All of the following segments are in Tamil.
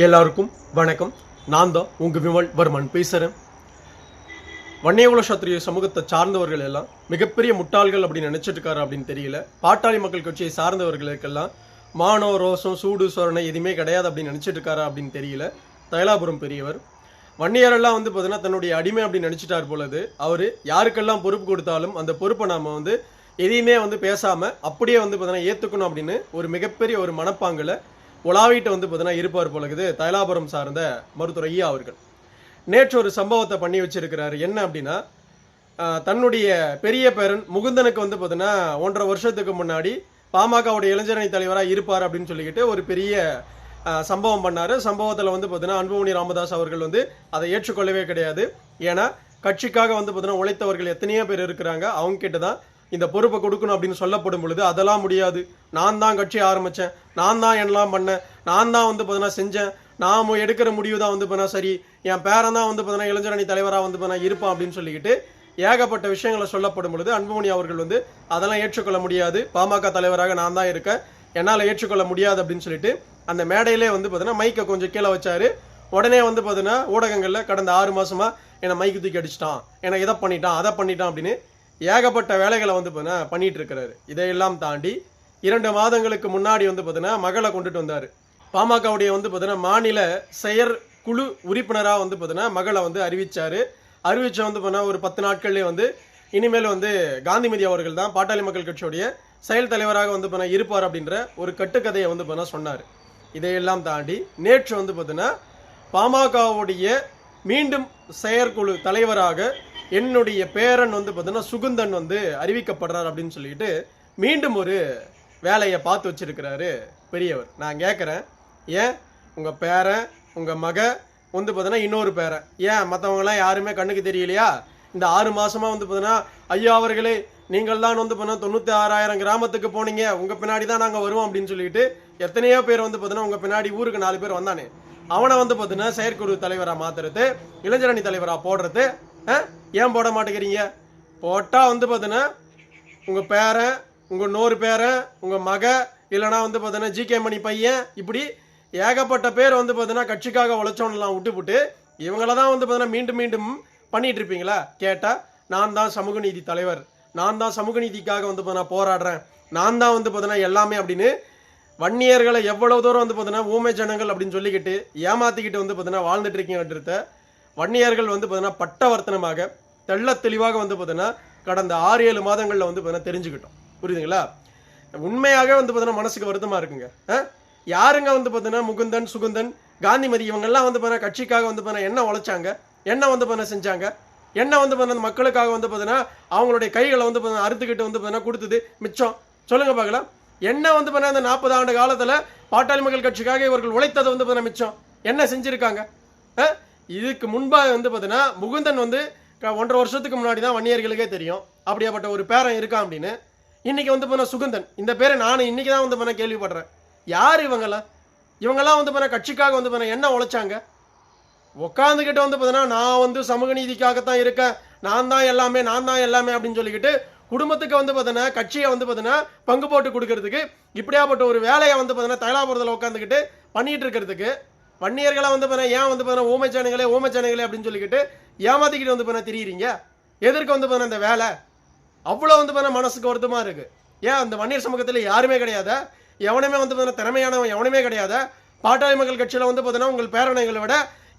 எல்லாருக்கும் வணக்கம். நான் தான் உங்கள் விமல் வர்மன் பேசுகிறேன் வன்னியகுல சத்திரிய சமூகத்தை சார்ந்தவர்கள் எல்லாம் மிகப்பெரிய முட்டாள்கள் அப்படின்னு நினச்சிட்டு இருக்காரு அப்படின்னு தெரியல. பாட்டாளி மக்கள் கட்சியை சார்ந்தவர்களுக்கெல்லாம் மானோ ரோசம் சூடு சோரணை எதுவுமே கிடையாது அப்படின்னு நினச்சிட்டு இருக்காரா அப்படின்னு தெரியல. தைலாபுரம் பெரியவர். வன்னியரெல்லாம் வந்து பார்த்தீங்கன்னா தன்னுடைய அடிமை அப்படின்னு நினச்சிட்டார் போலது. அவர் யாருக்கெல்லாம் பொறுப்பு கொடுத்தாலும் அந்த பொறுப்பை நாம் வந்து எதையுமே வந்து பேசாமல் அப்படியே வந்து பார்த்தீங்கன்னா ஏற்றுக்கணும் அப்படின்னு ஒரு மிகப்பெரிய ஒரு மனப்பாங்கலை உலாவிட்டு வந்து பார்த்தீங்கன்னா இருப்பார் போலகுது தைலாபுரம் சார்ந்த மருத்துவர் ஐயா அவர்கள். நேற்று ஒரு சம்பவத்தை பண்ணி வச்சிருக்கிறாரு. என்ன அப்படின்னா தன்னுடைய பெரிய பேரன் முகுந்தனுக்கு வந்து பார்த்தீங்கன்னா ஒன்றரை வருஷத்துக்கு முன்னாடி பாமகவுடைய இளைஞரணி தலைவராக இருப்பார் அப்படின்னு சொல்லிக்கிட்டு ஒரு பெரிய சம்பவம் பண்ணார். சம்பவத்தில் வந்து பார்த்தீங்கன்னா அன்புமணி ராமதாஸ் அவர்கள் வந்து அதை ஏற்றுக்கொள்ளவே கிடையாது. ஏன்னா கட்சிக்காக வந்து பார்த்தீங்கன்னா உழைத்தவர்கள் எத்தனையோ பேர் இருக்கிறாங்க. அவங்க கிட்ட தான் இந்த பொறுப்பை கொடுக்கணும் அப்படின்னு சொல்லப்படும் பொழுது அதெல்லாம் முடியாது. நான் தான் கட்சி ஆரம்பித்தேன் நான் தான் எல்லாம் பண்ணேன். நான் தான் வந்து பார்த்தீங்கன்னா செஞ்சேன். நாம் எடுக்கிற முடிவு தான் வந்து பண்ணா சரி. என் பேரன் தான் வந்து பார்த்தீங்கன்னா இளைஞரணி தலைவராக வந்து பண்ணா இருப்பான் அப்படின்னு சொல்லிக்கிட்டு ஏகப்பட்ட விஷயங்களை சொல்லப்படும் பொழுது அன்புமணி அவர்கள் வந்து அதெல்லாம் ஏற்றுக்கொள்ள முடியாது. பாமக தலைவராக நான் தான் இருக்கேன். என்னால் ஏற்றுக்கொள்ள முடியாது அப்படின்னு சொல்லிட்டு அந்த மேடையிலே வந்து பார்த்தீங்கன்னா மைக்கை கொஞ்சம் கீழே வச்சாரு. உடனே வந்து பார்த்தீங்கன்னா ஊடகங்களில் கடந்த ஆறு மாதமாக என்னை மைக்கு தூக்கி அடிச்சிட்டான். என்னை இதை பண்ணிட்டான் அதை பண்ணிட்டான் அப்படின்னு ஏகப்பட்ட வேலைகளை வந்து பார்த்தீங்கன்னா பண்ணிட்டு இருக்கிறாரு இதையெல்லாம் தாண்டி இரண்டு மாதங்களுக்கு முன்னாடி வந்து பார்த்தீங்கன்னா மகளை கொண்டுட்டு வந்தார். பாமகவுடைய வந்து பார்த்தீங்கன்னா மாநில செயற்குழு உறுப்பினராக வந்து பார்த்தீங்கன்னா மகளை வந்து அறிவித்தார் அறிவித்த வந்து பார்த்தீங்கன்னா ஒரு பத்து நாட்கள்லேயே வந்து இனிமேல் வந்து காந்திமதி அவர்கள் தான் பாட்டாளி மக்கள் கட்சியுடைய செயல் தலைவராக வந்து பார்த்தீங்கன்னா இருப்பார் அப்படின்ற ஒரு கட்டுக்கதையை வந்து பார்த்தீங்கன்னா சொன்னார். இதையெல்லாம் தாண்டி நேற்று வந்து பார்த்தீங்கன்னா பாமகவுடைய மீண்டும் செயற்குழு தலைவராக என்னுடைய பேரன் வந்து பார்த்தீங்கன்னா சுகுந்தன் வந்து அறிவிக்கப்படுறார் அப்படின்னு சொல்லிட்டு மீண்டும் ஒரு வேலையை பார்த்து வச்சிருக்கிறாரு பெரியவர். நான் கேட்குறேன் ஏன்? உங்கள் பேரன் உங்கள் மக வந்து பார்த்தீங்கன்னா இன்னொரு பேரன். ஏன்? மற்றவங்களாம் யாருமே கண்ணுக்கு தெரியலையா? இந்த ஆறு மாதமாக வந்து பார்த்தீங்கன்னா ஐயா அவர்களே நீங்கள் தான் வந்து பார்த்தீங்கன்னா தொண்ணூற்றி ஆறாயிரம் கிராமத்துக்கு போனீங்க உங்கள் பின்னாடி தான் நாங்கள் வருவோம் அப்படின்னு சொல்லிட்டு எத்தனையோ பேர் வந்து பார்த்தீங்கன்னா உங்கள் பின்னாடி ஊருக்கு நாலு பேர் வந்தானே. அவனை வந்து பார்த்தீங்கன்னா செயற்குழு தலைவராக மாத்துறது இளைஞரணி தலைவராக போடுறது ஏன் போட மாட்டேங்கிறீங்க? போட்டால் வந்து பார்த்தீங்கன்னா உங்கள் பேரன் உங்கள் நூறு பேரன் உங்கள் மக இல்லைனா வந்து பார்த்தீங்கன்னா ஜிகே மணி பையன் இப்படி ஏகப்பட்ட பேர் வந்து பார்த்தீங்கன்னா கட்சிக்காக உழைச்சவனெல்லாம் விட்டுப்புட்டு இவங்கள தான் வந்து பார்த்தீங்கன்னா மீண்டும் மீண்டும் பண்ணிகிட்டு இருப்பீங்களா? கேட்டால் நான் தான் சமூக நீதி தலைவர். நான் தான் சமூக நீதிக்காக வந்து பார்த்தீங்கன்னா போராடுறேன். நான் தான் வந்து பார்த்தீங்கன்னா எல்லாமே அப்படின்னு வன்னியர்களை எவ்வளவு தூரம் வந்து பார்த்தீங்கன்னா ஊமை ஜனங்கள் அப்படின்னு சொல்லிக்கிட்டு ஏமாத்திக்கிட்டு வந்து பார்த்தீங்கன்னா வாழ்ந்துட்டு இருக்கீங்கன்றத வன்னியர்கள் வந்து பார்த்தீங்கன்னா பட்டவர்த்தனமாக தெள்ள தெளிவாக வந்து பார்த்தீங்கன்னா கடந்த ஆறு ஏழு மாதங்களில் வந்து பார்த்தீங்கன்னா தெரிஞ்சுக்கிட்டோம் புரியுதுங்களா உண்மையாக வந்து பார்த்தீங்கன்னா மனசுக்கு வருத்தமாக இருக்குங்க ஆ? யாருங்க வந்து பார்த்தீங்கன்னா முகுந்தன் சுகுந்தன் காந்திமதி இவங்கெல்லாம் வந்து பார்த்தீங்கன்னா கட்சிக்காக வந்து பார்த்தீங்கன்னா என்ன உழைச்சாங்க என்ன வந்து பார்த்தீங்கன்னா செஞ்சாங்க என்ன வந்து பார்த்தீங்கன்னா மக்களுக்காக வந்து பார்த்தீங்கன்னா அவங்களுடைய கைகளை வந்து பார்த்தீங்கன்னா அறுத்துக்கிட்டு வந்து பார்த்தீங்கன்னா கொடுத்தது மிச்சம் சொல்லுங்கள் பார்க்கலாம் என்ன வந்து பார்த்தீங்கன்னா இந்த நாற்பது ஆண்டு காலத்தில் பாட்டாளி மக்கள் கட்சிக்காக இவர்கள் உழைத்தது வந்து பார்த்தீங்கன்னா மிச்சம் என்ன செஞ்சுருக்காங்க ஆ? இதுக்கு முன்பாக வந்து பார்த்தீங்கன்னா முகுந்தன் வந்து க- ஒன்றரை வருஷத்துக்கு முன்னாடி தான் வன்னியர்களுக்கே தெரியும். அப்படியாப்பட்ட ஒரு பேரன் இருக்கான் அப்படின்னு. இன்னைக்கு வந்து பண்ண சுகுந்தன். இந்த பேரை நான் இன்னைக்கு தான் வந்து பண்ண கேள்விப்படுறேன். யார் இவங்கெல்லாம் இவங்கெல்லாம் வந்து பண்ண கட்சிக்காக வந்து பண்ண என்ன உழைச்சாங்க? உட்காந்துக்கிட்டு வந்து பார்த்தீங்கன்னா நான் வந்து சமூக நீதிக்காகத்தான் இருக்கேன். நான் தான் எல்லாமே நான் தான் எல்லாமே அப்படின்னு சொல்லிக்கிட்டு குடும்பத்துக்கு வந்து பார்த்தீங்கன்னா கட்சியை வந்து பார்த்தீங்கன்னா பங்கு போட்டு கொடுக்கறதுக்கு இப்படியாப்பட்ட ஒரு வேலையை வந்து பார்த்தீங்கன்னா தைலாபுரத்தில் உட்காந்துக்கிட்டு பண்ணிட்டு இருக்கிறதுக்கு வன்னியர்களாக வந்து பார்த்தீங்கன்னா ஏன் வந்து பார்த்தீங்கன்னா ஓமைச்சானுங்களே ஓமைச்சானுங்களே அப்படின்னு சொல்லிக்கிட்டு ஏமாத்திக்கிட்டு வந்து பண்ண தெரியுறீங்க. எதற்கு வந்து பார்த்தீங்கன்னா இந்த வேலை. அவ்வளோ வந்து பார்த்தீங்கன்னா மனசுக்கு வருத்தமாக இருக்குது ஏன் அந்த வன்னியர் சமூகத்தில் யாருமே கிடையாதா. எவனுமே வந்து பார்த்தீங்கன்னா திறமையானவன் எவனுமே கிடையாது. பாட்டாளி மக்கள் கட்சியில் வந்து பார்த்தீங்கன்னா உங்கள் பேரணைகளை விட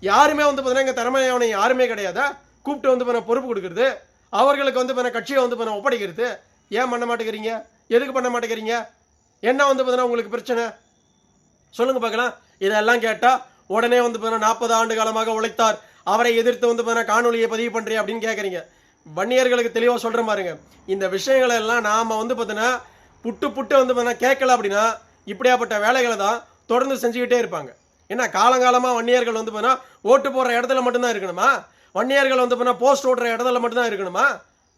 யாருமே வந்து பார்த்தீங்கன்னா இங்கே திறமையானவன் யாருமே கிடையாதா. கூப்பிட்டு வந்து பார்த்தீங்கன்னா பொறுப்பு கொடுக்குறது. அவர்களுக்கு வந்து பார்த்தீங்கன்னா கட்சியை வந்து பார்த்தீங்கன்னா ஒப்படைக்கிறது. ஏன் பண்ண மாட்டேங்கிறீங்க? எதுக்கு பண்ண மாட்டேங்கிறீங்க? என்ன வந்து பார்த்தீங்கன்னா உங்களுக்கு பிரச்சனை? சொல்லுங்கள் பார்க்கலாம். இதெல்லாம் கேட்டால் உடனே வந்து பார்த்தீங்கன்னா நாற்பது ஆண்டு காலமாக உழைத்தார் அவரை எதிர்த்து வந்து பார்த்தீங்கன்னா காணொலியை பதிவு பண்றீங்க அப்படின்னு கேட்குறீங்க வன்னியர்களுக்கு தெளிவாக சொல்கிற பாருங்க இந்த விஷயங்களை எல்லாம் நாம் வந்து பார்த்தீங்கன்னா புட்டு புட்டு வந்து பார்த்தீங்கன்னா கேட்கல அப்படின்னா இப்படியாப்பட்ட வேலைகளை தான் தொடர்ந்து செஞ்சுக்கிட்டே இருப்பாங்க ஏன்னா காலங்காலமாக வன்னியர்கள் வந்து பார்த்தீங்கன்னா ஓட்டு போடுற இடத்துல மட்டும்தான் இருக்கணுமா வன்னியர்கள் வந்து பார்த்தீங்கன்னா போஸ்ட் ஓடுற இடத்துல மட்டும்தான் இருக்கணுமா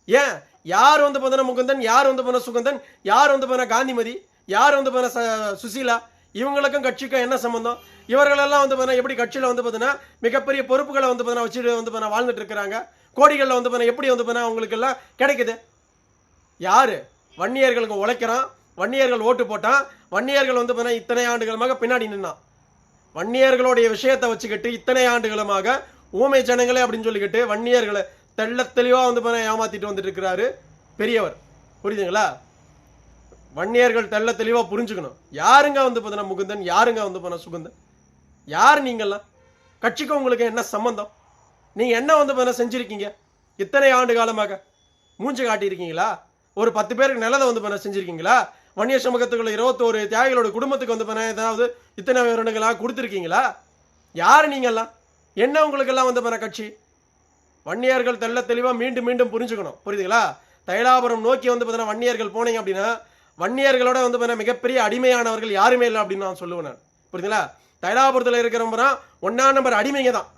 ஏன் யார் வந்து பார்த்தீங்கன்னா முகுந்தன் யார் வந்து பார்த்தீங்கன்னா சுகந்தன் யார் வந்து பார்த்தீங்கன்னா காந்திமதி யார் வந்து பார்த்தீங்கன்னா ச- சுசீலா இவங்களுக்கும் கட்சிக்கும் என்ன சம்மந்தம் இவர்களெல்லாம் வந்து பார்த்தீங்கன்னா எப்படி கட்சியில் வந்து பார்த்தீங்கன்னா மிகப்பெரிய பொறுப்புகளை வந்து பார்த்தீங்கன்னா வச்சுட்டு வந்து பார்த்தீங்கன்னா வாழ்ந்துட்டு இருக்கிறாங்க. கோடிகளில் வந்து பார்த்தீங்கன்னா எப்படி வந்து பார்த்தீங்கன்னா அவங்களுக்கு எல்லாம் கிடைக்குது? யாரு? வன்னியர்களுக்கு உழைக்கிறான். வன்னியர்கள் ஓட்டு போட்டான். வன்னியர்கள் வந்து பார்த்தீங்கன்னா இத்தனை ஆண்டுகளுமாக பின்னாடி நின்னான். வன்னியர்களுடைய விஷயத்தை வச்சுக்கிட்டு இத்தனை ஆண்டுகளுமாக ஊமை ஜனங்களே அப்படின்னு சொல்லிக்கிட்டு வன்னியர்களை தெள்ள தெளிவாக வந்து பண்ண ஏமாத்திட்டு வந்துட்டு இருக்கிறாரு பெரியவர். புரியுதுங்களா? வன்னியர்கள் தெள்ள தெளிவாக புரிஞ்சுக்கணும். யாருங்க வந்து பார்த்தீங்கன்னா முகுந்தன்? யாருங்க வந்து பண்ண சுகுந்தன்? யார் நீங்கள்லாம்? கட்சிக்கு உங்களுக்கு என்ன சம்பந்தம்? நீங்கள் என்ன வந்து பண்ண செஞ்சுருக்கீங்க? இத்தனை ஆண்டு காலமாக மூஞ்சி காட்டியிருக்கீங்களா? ஒரு பத்து பேருக்கு நிலத்தை வந்து பண்ண செஞ்சுருக்கீங்களா? வன்னிய சமூகத்துக்குள்ள இருபத்தோரு தியாகிகளோட குடும்பத்துக்கு வந்து பண்ண ஏதாவது இத்தனை வருடங்களாக கொடுத்துருக்கீங்களா? யார் நீங்கள்லாம்? என்ன உங்களுக்கெல்லாம் வந்து பண்ண கட்சி? வன்னியர்கள் தெள்ள தெளிவாக மீண்டும் மீண்டும் புரிஞ்சுக்கணும். புரியுதுங்களா? தைலாபுரம் நோக்கி வந்து பார்த்தீங்கன்னா வன்னியர்கள் போனீங்க அப்படின்னா வன்னியர்களோட வந்து பார்த்தீங்கன்னா மிகப்பெரிய அடிமையானவர்கள் யாருமே இல்லை அப்படின்னு நான் சொல்லுவேன் நான். புரியுதுங்களா? தைலாபுரத்தில் இருக்கிறவங்கன்னா ஒன்றா நம்பர் அடிமைங்க தான்.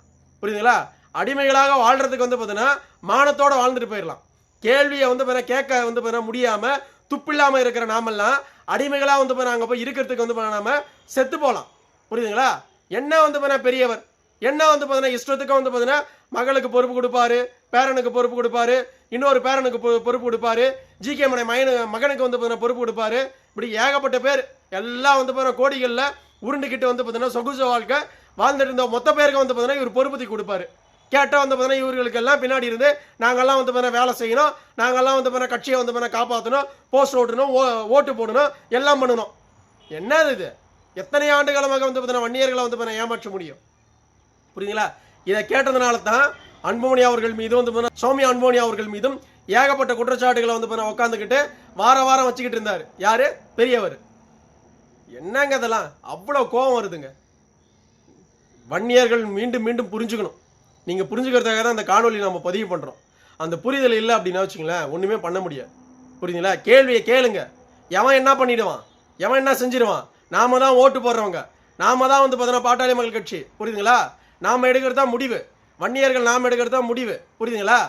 புரியுதுங்களா? அடிமைகளாக வாழ்றதுக்கு வந்து பார்த்தீங்கன்னா மானத்தோட வாழ்ந்துட்டு போயிடலாம் கேள்வியை வந்து பார்த்தீங்கன்னா கேட்க வந்து பார்த்தீங்கன்னா முடியாமல் துப்பில்லாமல் இருக்கிற நாமெல்லாம் அடிமைகளாக வந்து பார்த்தீங்கன்னா அங்கே போய் இருக்கிறதுக்கு வந்து பார்த்தீங்கன்னா நாம செத்து போகலாம் புரியுதுங்களா? என்ன வந்து பார்த்தீங்கன்னா பெரியவர்? என்ன வந்து பார்த்தீங்கன்னா இஷ்டத்துக்கும் வந்து பார்த்தீங்கன்னா மகளுக்கு பொறுப்பு கொடுப்பாரு? பேரனுக்கு பொறுப்பு கொடுப்பாரு இன்னொரு பேரனுக்கு பொ- பொறுப்பு கொடுப்பாரு ஜி கே மனை மகனு மகனுக்கு வந்து பார்த்தீங்கன்னா பொறுப்பு கொடுப்பாரு இப்படி ஏகப்பட்ட பேர் எல்லாம் வந்து பார்த்தீங்கன்னா கோடிகளில் உருண்டுக்கிட்டு வந்து பார்த்தீங்கன்னா சொகுசு வாழ்க்கை வாழ்ந்துட்டு இருந்த மொத்த பேருக்கு வந்து பார்த்தீங்கன்னா இவர் பொறுப்பத்தி கொடுப்பாரு கேட்டால் வந்து பார்த்தீங்கன்னா இவர்களுக்கு எல்லாம் பின்னாடி இருந்து நாங்கள்லாம் வந்து பார்த்தீங்கன்னா வேலை செய்யணும் நாங்கள்லாம் வந்து பார்த்தீங்கன்னா கட்சியை வந்து பார்த்தீங்கன்னா காப்பாற்றணும் போஸ்ட் ஓட்டணும் ஓ- ஓட்டு போடணும் எல்லாம் பண்ணணும் என்னது இது எத்தனை ஆண்டு காலமாக வந்து பார்த்தீங்கன்னா வன்னியர்களை வந்து பார்த்தீங்கன்னா ஏமாற்ற முடியும் புரியுதுங்களா இதை கேட்டதுனால தான் அன்புமணி அவர்கள் மீதும் வந்து பார்த்தீங்கன்னா சௌமியா அன்புமணி அவர்கள் மீதும் ஏகப்பட்ட குற்றச்சாட்டுகளை வந்து உட்காந்துக்கிட்டு வார வாரம் வச்சுக்கிட்டு இருந்தார். யாரு? பெரியவர். என்னங்க அதெல்லாம் அவ்வளோ கோபம் வருதுங்க. வன்னியர்கள் மீண்டும் மீண்டும் புரிஞ்சுக்கணும். நீங்கள் புரிஞ்சுக்கிறதுக்காக தான் அந்த காணொலி நம்ம பதிவு பண்ணுறோம் அந்த புரிதல் இல்லை அப்படின்னா வச்சுங்களேன் ஒன்றுமே பண்ண முடியாது. புரியுதுங்களா? கேள்வியை கேளுங்க. எவன் என்ன பண்ணிடுவான்? எவன் என்ன செஞ்சிருவான்? நாம தான் ஓட்டு போடுறவங்க. நாம தான் வந்து பார்த்தோன்னா பாட்டாளி மக்கள் கட்சி. புரியுதுங்களா? நாம் எடுக்கிறது தான் முடிவு. வன்னியர்கள் நாம் எடுக்கிறது தான் முடிவு. புரியுதுங்களா?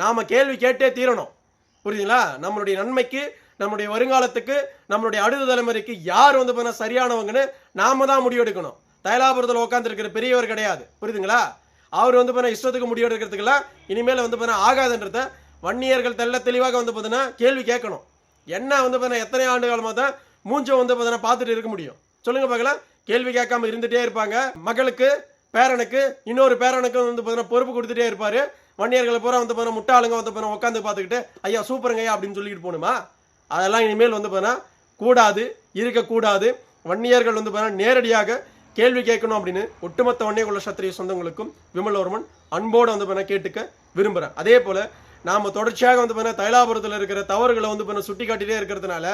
நாம் கேள்வி கேட்டே தீரணும். புரியுதுங்களா? நம்மளுடைய நன்மைக்கு நம்மளுடைய வருங்காலத்துக்கு நம்மளுடைய அடுத்த தலைமுறைக்கு யார் வந்து பண்ண சரியானவங்கன்னு நாம தான் முடிவெடுக்கணும் தைலாபுரத்தில் உட்காந்துருக்கிற பெரியவர் கிடையாது. புரியுதுங்களா? அவர் வந்து பண்ண இஷ்டத்துக்கு முடிவெடுக்கிறதுக்கெல்லாம் இனிமேல் வந்து பண்ண ஆகாதுன்றத வன்னியர்கள் தெல்ல தெளிவாக வந்து பார்த்தீங்கன்னா கேள்வி கேட்கணும். என்ன வந்து பார்த்தீங்கன்னா எத்தனை ஆண்டு காலமாக தான் மூஞ்ச வந்து பார்த்தீங்கன்னா பார்த்துட்டு இருக்க முடியும்? சொல்லுங்கள் பார்க்கலாம். கேள்வி கேட்காம இருந்துகிட்டே இருப்பாங்க. மகளுக்கு பேரனுக்கு இன்னொரு பேரனுக்கு வந்து பார்த்தீங்கன்னா பொறுப்பு கொடுத்துட்டே இருப்பார் வன்னியர்களை பூரா வந்து பார்த்தீங்கன்னா முட்டாளுங்க வந்து பார்த்தீங்கன்னா உட்காந்து பார்த்துக்கிட்டு ஐயா சூப்பருங்க ஐயா அப்படின்னு சொல்லிட்டு போகணுமா அதெல்லாம் இனிமேல் வந்து பார்த்தீங்கன்னா கூடாது இருக்கக்கூடாது வன்னியர்கள் வந்து பார்த்தீங்கன்னா நேரடியாக கேள்வி கேட்கணும் அப்படின்னு ஒட்டுமொத்த வன்னியகுல சத்திரிய சொந்தங்களுக்கும் விமலவர்மன் அன்போடு வந்து பார்த்தீங்கன்னா கேட்டுக்க விரும்புகிறேன் அதே போல் நாம் தொடர்ச்சியாக வந்து பார்த்தீங்கன்னா தைலாபுரத்தில் இருக்கிற தவறுகளை வந்து பார்த்தீங்கன்னா சுட்டி காட்டிகிட்டே இருக்கிறதுனால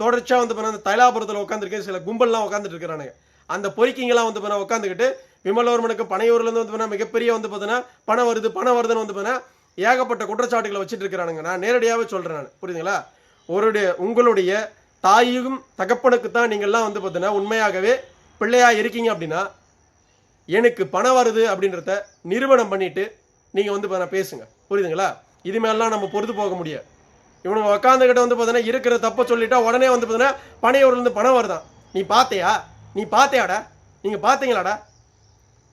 தொடர்ச்சியாக வந்து பார்த்தீங்கன்னா அந்த தைலாபுரத்தில் உட்காந்துருக்க சில கும்பல்லாம் உட்காந்துட்டு இருக்கிறானுங்க அந்த பொறிக்கிங்கெல்லாம் வந்து பார்த்தீங்கன்னா உட்காந்துக்கிட்டு விமலவர்மனுக்கு பனையூர்லேருந்து வந்து பார்த்தீங்கன்னா மிகப்பெரிய வந்து பார்த்தீங்கன்னா பணம் வருது பணம் வருதுன்னு வந்து பார்த்தீங்கன்னா ஏகப்பட்ட குற்றச்சாட்டுகளை வச்சுட்டு இருக்கிறானுங்க. நான் நேரடியாகவே சொல்கிறேன் நான். புரியுதுங்களா? ஒருடைய உங்களுடைய தாயும் தகப்பனுக்கு தான் நீங்கள்லாம் வந்து பார்த்தீங்கன்னா உண்மையாகவே பிள்ளையாக இருக்கீங்க அப்படின்னா எனக்கு பணம் வருது அப்படின்றத நிறுவனம் பண்ணிவிட்டு நீங்கள் வந்து பார்த்தா பேசுங்க. புரியுதுங்களா? இது மேலாம் நம்ம பொறுத்து போக முடியாது. இவனுங்க உக்காந்துக்கிட்ட வந்து பார்த்தீங்கன்னா இருக்கிற தப்பை சொல்லிட்டா உடனே வந்து பார்த்தீங்கன்னா பனையூர்லேருந்து பணம் வருதான். நீ பார்த்தியா நீ பார்த்தியாடா நீங்கள் பார்த்தீங்களாடா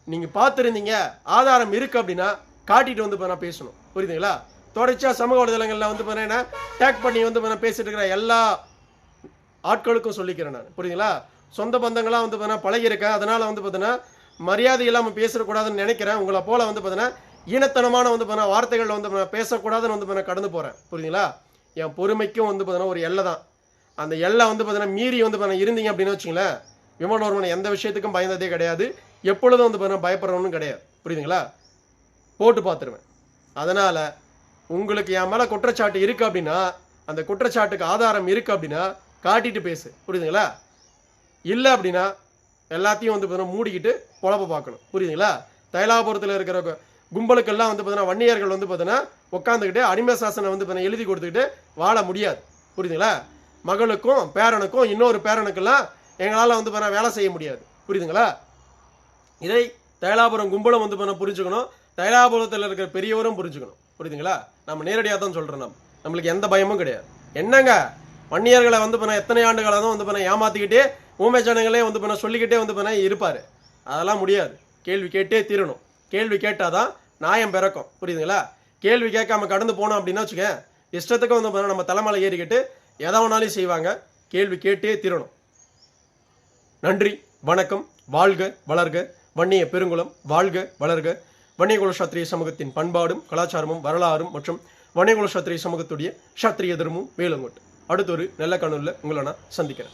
நீங்கள் பார்த்துருந்தீங்க ஆதாரம் இருக்குது அப்படின்னா காட்டிட்டு வந்து நான் பேசணும் புரியுதுங்களா தொடர்ச்சியாக சமூக வலைதளங்களில் வந்து பார்த்தீங்கன்னா டேக் பண்ணி வந்து பார்த்தீங்கன்னா பேசிட்டு இருக்கிற எல்லா ஆட்களுக்கும் சொல்லிக்கிறேன் நான் புரியுதுங்களா சொந்த பந்தங்களாக வந்து பார்த்தீங்கன்னா பழகியிருக்கேன் அதனால் வந்து பார்த்தீங்கன்னா மரியாதை இல்லாமல் பேசக்கூடாதுன்னு நினைக்கிறேன் உங்களை போல் வந்து பார்த்தீங்கன்னா ஈனத்தனமான வந்து பார்த்தீங்கன்னா வார்த்தைகளில் வந்து பார்த்தீங்கன்னா பேசக்கூடாதுன்னு வந்து பார்த்தீங்கன்னா கடந்து போகிறேன் புரியுதுங்களா என் பொறுமைக்கும் வந்து பார்த்தீங்கன்னா ஒரு எல்லை தான் அந்த எல்லை வந்து பார்த்தீங்கன்னா மீறி வந்து பார்த்தீங்கன்னா இருந்தீங்க அப்படின்னு வச்சுங்களேன் விமலவர்மன் எந்த விஷயத்துக்கும் பயந்ததே கிடையாது எப்பொழுதும் வந்து பார்த்தீங்கன்னா பயப்படுறவனும் கிடையாது. புரியுதுங்களா? போட்டு பார்த்துருவேன். அதனால் உங்களுக்கு என் மேலே குற்றச்சாட்டு இருக்குது அப்படின்னா அந்த குற்றச்சாட்டுக்கு ஆதாரம் இருக்குது அப்படின்னா காட்டிட்டு பேசு. புரியுதுங்களா? இல்லை அப்படின்னா எல்லாத்தையும் வந்து பார்த்தீங்கன்னா மூடிக்கிட்டு பொழப்ப பார்க்கணும். புரியுதுங்களா? தைலாபுரத்தில் இருக்கிற கும்பலுக்கெல்லாம் வந்து பார்த்தீங்கன்னா வன்னியர்கள் வந்து பார்த்தீங்கன்னா உட்காந்துக்கிட்டு அடிமை சாசனை வந்து பார்த்தீங்கன்னா எழுதி கொடுத்துக்கிட்டு வாழ முடியாது. புரியுதுங்களா? மகளுக்கும் பேரனுக்கும் இன்னொரு பேரனுக்கெல்லாம் எங்களால் வந்து பார்த்தீங்கன்னா வேலை செய்ய முடியாது. புரியுதுங்களா? இதை தைலாபுரம் கும்பலம் வந்து பண்ண புரிஞ்சுக்கணும். தைலாபுரத்தில் இருக்கிற பெரியவரும் புரிஞ்சுக்கணும். புரியுதுங்களா? நம்ம நேரடியாக தான் சொல்கிறோம் நம்ம. நம்மளுக்கு எந்த பயமும் கிடையாது. என்னங்க? வன்னியர்களை வந்து பண்ண எத்தனை ஆண்டுகளாக தான் வந்து பண்ண ஏமாத்திக்கிட்டே ஊமைச்சனங்களே வந்து பண்ண சொல்லிக்கிட்டே வந்து பண்ண இருப்பார். அதெல்லாம் முடியாது. கேள்வி கேட்டே தீரணும். கேள்வி கேட்டால் தான் நியாயம் பிறக்கும். புரியுதுங்களா? கேள்வி கேட்காம கடந்து போனோம் அப்படின்னா வச்சுக்க இஷ்டத்துக்கு வந்து பண்ண நம்ம தலைமலை ஏறிக்கிட்டு எதை வேணாலும் செய்வாங்க. கேள்வி கேட்டே தீரணும். நன்றி வணக்கம் வாழ்க வளர்க. வன்னிய பெருங்குளம் வாழ்க வளர்க. வன்னியகுல சத்திரிய சமூகத்தின் பண்பாடும் கலாச்சாரமும் வரலாறும் மற்றும் வன்னியகுல சத்திரிய சமூகத்துடைய சத்திரிய தர்மமும் வேலுங்கோட்டு. அடுத்த ஒரு நல்ல கணூரில் உங்களை நான் சந்திக்கிறேன்.